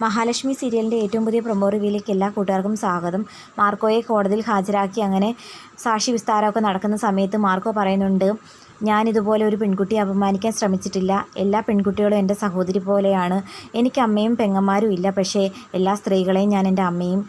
മഹാലക്ഷ്മി സീരിയലിന്റെ ഏറ്റവും പുതിയ പ്രൊമോ റിവ്യൂയിലേക്ക് എല്ലാ കൂട്ടുകാർക്കും സ്വാഗതം. മാർക്കോയെ കോടതിയിൽ ഹാജരാക്കി അങ്ങനെ സാക്ഷി വിസ്താരമൊക്കെ നടക്കുന്ന സമയത്ത് മാർക്കോ പറയുന്നുണ്ട് ഞാൻ ഇതുപോലെ ഒരു പെൺകുട്ടിയെ അപമാനിക്കാൻ ശ്രമിച്ചിട്ടില്ല. എല്ലാ പെൺകുട്ടികളും എന്റെ സഹോദരി പോലെയാണ്. എനിക്ക് അമ്മയും പെങ്ങന്മാരും ഇല്ല. പക്ഷേ എല്ലാ സ്ത്രീകളെയും ഞാൻ എന്റെ അമ്മയും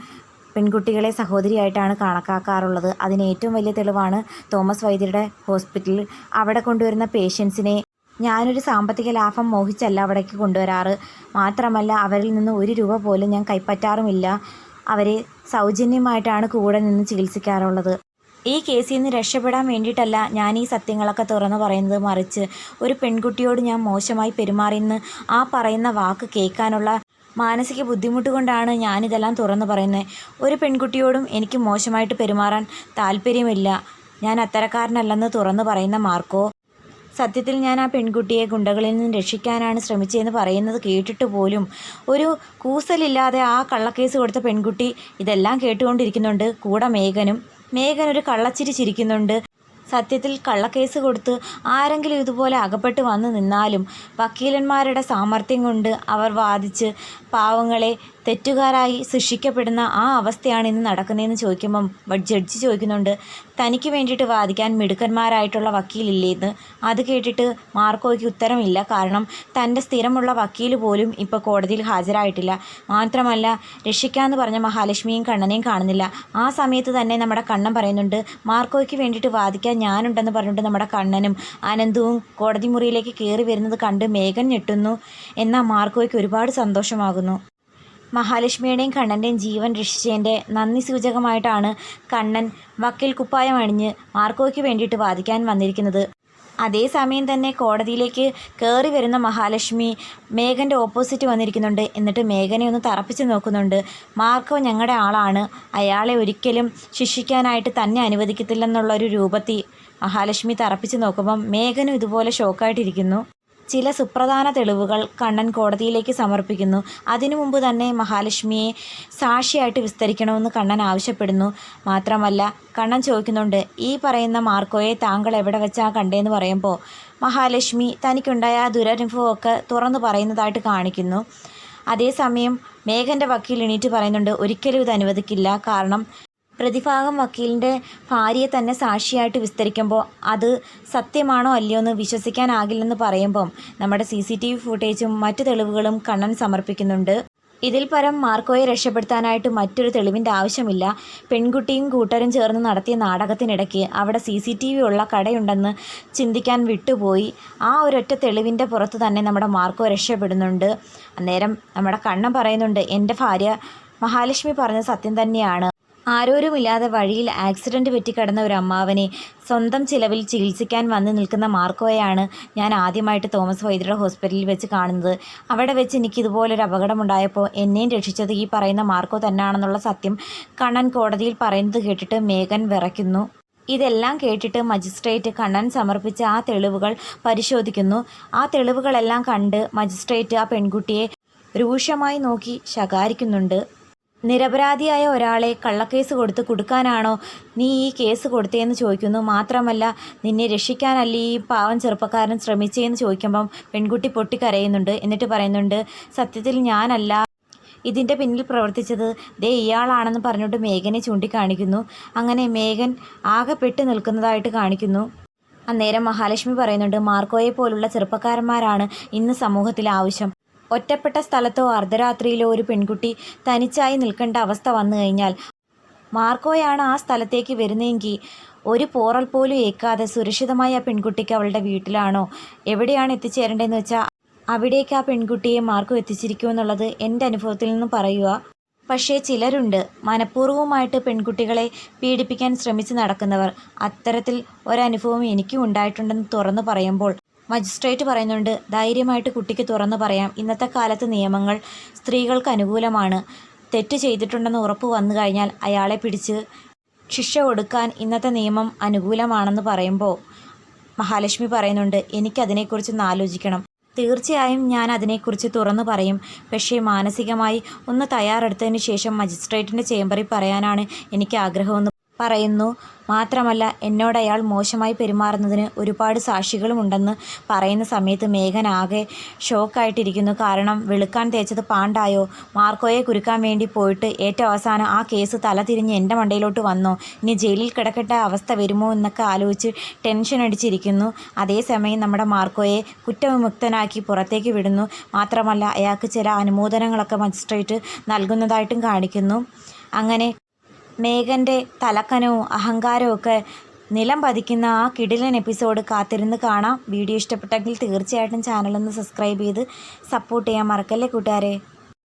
പെൺകുട്ടികളെ സഹോദരിയായിട്ടാണ് കണക്കാക്കാറുള്ളത്. അതിന് ഏറ്റവും വലിയ തെളിവാണ് തോമസ് വൈദ്യരുടെ ഹോസ്പിറ്റലിൽ അവിടെ കൊണ്ടുവരുന്ന പേഷ്യൻസിനെ ഞാനൊരു സാമ്പത്തിക ലാഭം മോഹിച്ചല്ല അവിടേക്ക് കൊണ്ടുവരാറ്. മാത്രമല്ല അവരിൽ നിന്ന് ഒരു രൂപ പോലും ഞാൻ കൈപ്പറ്റാറുമില്ല. അവരെ സൗജന്യമായിട്ടാണ് കൂടെ നിന്ന് ചികിത്സിക്കാറുള്ളത്. ഈ കേസിൽ നിന്ന് രക്ഷപ്പെടാൻ വേണ്ടിയിട്ടല്ല ഞാൻ ഈ സത്യങ്ങളൊക്കെ തുറന്നു പറയുന്നത് മറിച്ച്. ഒരു പെൺകുട്ടിയോട് ഞാൻ മോശമായി പെരുമാറിയെന്ന് ആ പറയുന്ന വാക്ക് കേൾക്കാനുള്ള മാനസിക ബുദ്ധിമുട്ട് കൊണ്ടാണ് ഞാനിതെല്ലാം തുറന്നു പറയുന്നത്. ഒരു പെൺകുട്ടിയോടും എനിക്ക് മോശമായിട്ട് പെരുമാറാൻ താല്പര്യമില്ല. ഞാൻ അത്തരക്കാരനല്ലെന്ന് തുറന്നു പറയുന്ന മാർക്കോ സത്യത്തിൽ ഞാൻ ആ പെൺകുട്ടിയെ ഗുണ്ടകളിൽ നിന്ന് രക്ഷിക്കാനാണ് ശ്രമിച്ചതെന്ന് പറയുന്നത് കേട്ടിട്ട് പോലും ഒരു കൂസലില്ലാതെ ആ കള്ളക്കേസ് കൊടുത്ത പെൺകുട്ടി ഇതെല്ലാം കേട്ടുകൊണ്ടിരിക്കുന്നുണ്ട്. കൂടെ മേഘനും. മേഘൻ ഒരു കള്ളച്ചിരി ചിരിക്കുന്നുണ്ട്. സത്യത്തിൽ കള്ളക്കേസ് കൊടുത്ത് ആരെങ്കിലും ഇതുപോലെ അകപ്പെട്ട് വന്നു നിന്നാലും വക്കീലന്മാരുടെ സാമർഥ്യം കൊണ്ട് അവർ വാദിച്ച് പാവങ്ങളെ തെറ്റുകാരായി ശിക്ഷിക്കപ്പെടുന്ന ആ അവസ്ഥയാണ് ഇന്ന് നടക്കുന്നതെന്ന് ചോദിക്കുമ്പം ജഡ്ജി ചോദിക്കുന്നുണ്ട്. തനിക്ക് വേണ്ടിയിട്ട് വാദിക്കാൻ മിടുക്കന്മാരായിട്ടുള്ള വക്കീലില്ലേന്ന് അത് കേട്ടിട്ട് മാർക്കോയ്ക്ക് ഉത്തരമില്ല. കാരണം തന്റെ സ്ഥിരമുള്ള വക്കീൽ പോലും ഇപ്പോൾ കോടതിയിൽ ഹാജരായിട്ടില്ല. മാത്രമല്ല രക്ഷിക്കാമെന്ന് പറഞ്ഞ മഹാലക്ഷ്മിയും കണ്ണനെയും കാണുന്നില്ല. ആ സമയത്ത് തന്നെ നമ്മുടെ കണ്ണൻ പറയുന്നുണ്ട് മാർക്കോയ്ക്ക് വേണ്ടിയിട്ട് വാദിക്കാൻ ഞാനുണ്ടെന്ന് പറഞ്ഞിട്ട് നമ്മുടെ കണ്ണനും അനന്തവും കോടതി മുറിയിലേക്ക് കയറി വരുന്നത് കണ്ട് മേഘൻ ഞെട്ടുന്നു. എന്നാൽ മാർക്കോയ്ക്ക് ഒരുപാട് സന്തോഷമാകുന്നു. മഹാലക്ഷ്മിയുടെയും കണ്ണന്റെയും ജീവൻ രക്ഷിച്ചതിന്റെ നന്ദി സൂചകമായിട്ടാണ് കണ്ണൻ വക്കീൽ കുപ്പായം അണിഞ്ഞ് മാർക്കോയ്ക്ക് വേണ്ടിയിട്ട് വാദിക്കാൻ വന്നിരിക്കുന്നത്. അതേസമയം തന്നെ കോടതിയിലേക്ക് കയറി വരുന്ന മഹാലക്ഷ്മി മേഘന്റെ ഓപ്പോസിറ്റ് വന്നിരിക്കുന്നുണ്ട്. എന്നിട്ട് മേഘനെ ഒന്ന് തറപ്പിച്ച് നോക്കുന്നുണ്ട്. മാർക്കോ ഞങ്ങളുടെ ആളാണ്. അയാളെ ഒരിക്കലും ശിക്ഷിക്കാനായിട്ട് തന്നെ അനുവദിക്കത്തില്ലെന്നുള്ളൊരു രൂപത്തിൽ മഹാലക്ഷ്മി തറപ്പിച്ച് നോക്കുമ്പം മേഘനും ഇതുപോലെ ഷോക്കായിട്ടിരിക്കുന്നു. ചില സുപ്രധാന തെളിവുകൾ കണ്ണൻ കോടതിയിലേക്ക് സമർപ്പിക്കുന്നു. അതിനു മുമ്പ് തന്നെ മഹാലക്ഷ്മിയെ സാക്ഷിയായിട്ട് വിസ്തരിക്കണമെന്ന് കണ്ണൻ ആവശ്യപ്പെടുന്നു. മാത്രമല്ല കണ്ണൻ ചോദിക്കുന്നുണ്ട് ഈ പറയുന്ന മാർക്കോയെ താങ്കൾ എവിടെ വെച്ചാ കണ്ടേന്ന് പറയുമ്പോൾ മഹാലക്ഷ്മി തനിക്കുണ്ടായ ആ ദുരനുഭവമൊക്കെ തുറന്നു പറയുന്നതായിട്ട് കാണിക്കുന്നു. അതേസമയം മേഘന്റെ വക്കീൽ എണീറ്റ് പറയുന്നുണ്ട് ഒരിക്കലും ഇത് അനുവദിക്കില്ല. കാരണം പ്രതിഭാഗം വക്കീലിന്റെ ഭാര്യയെ തന്നെ സാക്ഷിയായിട്ട് വിസ്തരിക്കുമ്പോൾ അത് സത്യമാണോ അല്ലയോ എന്ന് വിശ്വസിക്കാനാകില്ലെന്ന് പറയുമ്പം നമ്മുടെ സി സി ടി വി ഫുട്ടേജും മറ്റ് തെളിവുകളും കണ്ണൻ സമർപ്പിക്കുന്നുണ്ട്. ഇതിൽ പരം മാർക്കോയെ രക്ഷപ്പെടുത്താനായിട്ട് മറ്റൊരു തെളിവിന്റെ ആവശ്യമില്ല. പെൺകുട്ടിയും കൂട്ടരും ചേർന്ന് നടത്തിയ നാടകത്തിനിടയ്ക്ക് അവിടെ സി സി ടി വി ഉള്ള കടയുണ്ടെന്ന് ചിന്തിക്കാൻ വിട്ടുപോയി. ആ ഒരൊറ്റ തെളിവിന്റെ പുറത്ത് തന്നെ നമ്മുടെ മാർക്കോ രക്ഷപ്പെടുന്നുണ്ട്. അന്നേരം നമ്മുടെ കണ്ണൻ പറയുന്നുണ്ട് എന്റെ ഭാര്യ മഹാലക്ഷ്മി പറഞ്ഞ സത്യം തന്നെയാണ്. ആരോരുമില്ലാതെ വഴിയിൽ ആക്സിഡന്റ് പറ്റിക്കിടന്ന ഒരു അമ്മാവനെ സ്വന്തം ചിലവിൽ ചികിത്സിക്കാൻ വന്നു നിൽക്കുന്ന മാർക്കോയാണ് ഞാൻ ആദ്യമായിട്ട് തോമസ് വൈദ്യരുടെ ഹോസ്പിറ്റലിൽ വെച്ച് കാണുന്നത്. അവിടെ വെച്ച് എനിക്ക് ഇതുപോലൊരു അപകടമുണ്ടായപ്പോൾ എന്നെയും രക്ഷിച്ചത് ഈ പറയുന്ന മാർക്കോ തന്നെയാണെന്നുള്ള സത്യം കണ്ണൻ കോടതിയിൽ പറയുന്നത് കേട്ടിട്ട് മേഘൻ വിറയ്ക്കുന്നു. ഇതെല്ലാം കേട്ടിട്ട് മജിസ്ട്രേറ്റ് കണ്ണൻ സമർപ്പിച്ച ആ തെളിവുകൾ പരിശോധിക്കുന്നു. ആ തെളിവുകളെല്ലാം കണ്ട് മജിസ്ട്രേറ്റ് ആ പെൺകുട്ടിയെ രൂക്ഷമായി നോക്കി ശകാരിക്കുന്നുണ്ട്. നിരപരാധിയായ ഒരാളെ കള്ളക്കേസ് കൊടുത്ത് കൊടുക്കാനാണോ നീ ഈ കേസ് കൊടുത്തതെന്ന് ചോദിക്കുന്നു. മാത്രമല്ല നിന്നെ രക്ഷിക്കാനല്ല ഈ പാവം ചെറുപ്പക്കാരൻ ശ്രമിച്ചതെന്ന് ചോദിക്കുമ്പം പെൺകുട്ടി പൊട്ടിക്കരയുന്നുണ്ട്. എന്നിട്ട് പറയുന്നുണ്ട് സത്യത്തിൽ ഞാനല്ല. ഇതിന്റെ പിന്നിൽ പ്രവർത്തിച്ചത് ദേ ഇയാളാണെന്ന് പറഞ്ഞിട്ട് മേഘനെ ചൂണ്ടിക്കാണിക്കുന്നു. അങ്ങനെ മേഘൻ ആകെ പെട്ട് നിൽക്കുന്നതായിട്ട് കാണിക്കുന്നു. അന്നേരം മഹാലക്ഷ്മി പറയുന്നുണ്ട് മാർക്കോയെ പോലുള്ള ചെറുപ്പക്കാരന്മാരാണ് ഇന്ന് സമൂഹത്തിൽ ആവശ്യം. ഒറ്റപ്പെട്ട സ്ഥലത്തോ അർദ്ധരാത്രിയിലോ ഒരു പെൺകുട്ടി തനിച്ചായി നിൽക്കേണ്ട അവസ്ഥ വന്നു കഴിഞ്ഞാൽ മാർക്കോയാണ് ആ സ്ഥലത്തേക്ക് വരുന്നതെങ്കിൽ ഒരു പോറൽ പോലും ഏൽക്കാതെ സുരക്ഷിതമായ ആ പെൺകുട്ടിക്ക് അവളുടെ വീട്ടിലാണോ? എവിടെയാണ് എത്തിച്ചേരേണ്ടതെന്ന് വെച്ചാൽ അവിടേക്ക് ആ പെൺകുട്ടിയെ മാർക്കോ എത്തിച്ചിരിക്കുമെന്നുള്ളത് എന്റെ അനുഭവത്തിൽ നിന്ന് പറയുക. പക്ഷേ ചിലരുണ്ട് മനഃപൂർവമായിട്ട് പെൺകുട്ടികളെ പീഡിപ്പിക്കാൻ ശ്രമിച്ച് നടക്കുന്നവർ. അത്തരത്തിൽ ഒരനുഭവം എനിക്കും ഉണ്ടായിട്ടുണ്ടെന്ന് തുറന്നു പറയുമ്പോൾ മജിസ്ട്രേറ്റ് പറയുന്നുണ്ട് ധൈര്യമായിട്ട് കുട്ടിക്ക് തുറന്നു പറയാം. ഇന്നത്തെ കാലത്ത് നിയമങ്ങൾ സ്ത്രീകൾക്ക് അനുകൂലമാണ്. തെറ്റ് ചെയ്തിട്ടുണ്ടെന്ന് ഉറപ്പ് വന്നു കഴിഞ്ഞാൽ അയാളെ പിടിച്ച് ശിക്ഷ കൊടുക്കാൻ ഇന്നത്തെ നിയമം അനുകൂലമാണെന്ന് പറയുമ്പോൾ മഹാലക്ഷ്മി പറയുന്നുണ്ട് എനിക്കതിനെക്കുറിച്ചൊന്ന് ആലോചിക്കണം. തീർച്ചയായും ഞാൻ അതിനെക്കുറിച്ച് തുറന്നു പറയും. പക്ഷേ മാനസികമായി ഒന്ന് തയ്യാറെടുത്തതിന് ശേഷം മജിസ്ട്രേറ്റിന്റെ ചേംബറിൽ പറയാനാണ് എനിക്ക് ആഗ്രഹമെന്ന് പറയുന്നു. മാത്രമല്ല എന്നോട് അയാൾ മോശമായി പെരുമാറുന്നതിന് ഒരുപാട് സാക്ഷികളുമുണ്ടെന്ന് പറയുന്ന സമയത്ത് മേഘൻ ആകെ ഷോക്കായിട്ടിരിക്കുന്നു. കാരണം വെളുക്കാൻ തേച്ചത് പാണ്ടായോ? മാർക്കോയെ കുരുക്കാൻ വേണ്ടി പോയിട്ട് ഏറ്റവും അവസാനം ആ കേസ് തല തിരിഞ്ഞ് എന്റെ മണ്ടയിലോട്ട് വന്നോ. ഇനി ജയിലിൽ കിടക്കേണ്ട അവസ്ഥ വരുമോ എന്നൊക്കെ ആലോചിച്ച് ടെൻഷൻ അടിച്ചിരിക്കുന്നു. അതേസമയം നമ്മുടെ മാർക്കോയെ കുറ്റവിമുക്തനാക്കി പുറത്തേക്ക് വിടുന്നു. മാത്രമല്ല അയാൾക്ക് ചില അനുമോദനങ്ങളൊക്കെ മജിസ്ട്രേറ്റ് നൽകുന്നതായിട്ടും കാണിക്കുന്നു. അങ്ങനെ മേഘന്റെ തലക്കനവും അഹങ്കാരവും നിലം പതിക്കുന്ന ആ കിടിലൻ എപ്പിസോഡ് കാത്തിരുന്ന് കാണാം. വീഡിയോ ഇഷ്ടപ്പെട്ടെങ്കിൽ തീർച്ചയായിട്ടും ചാനലൊന്ന് സബ്സ്ക്രൈബ് ചെയ്ത് സപ്പോർട്ട് ചെയ്യാൻ മറക്കല്ലേ കൂട്ടുകാരെ?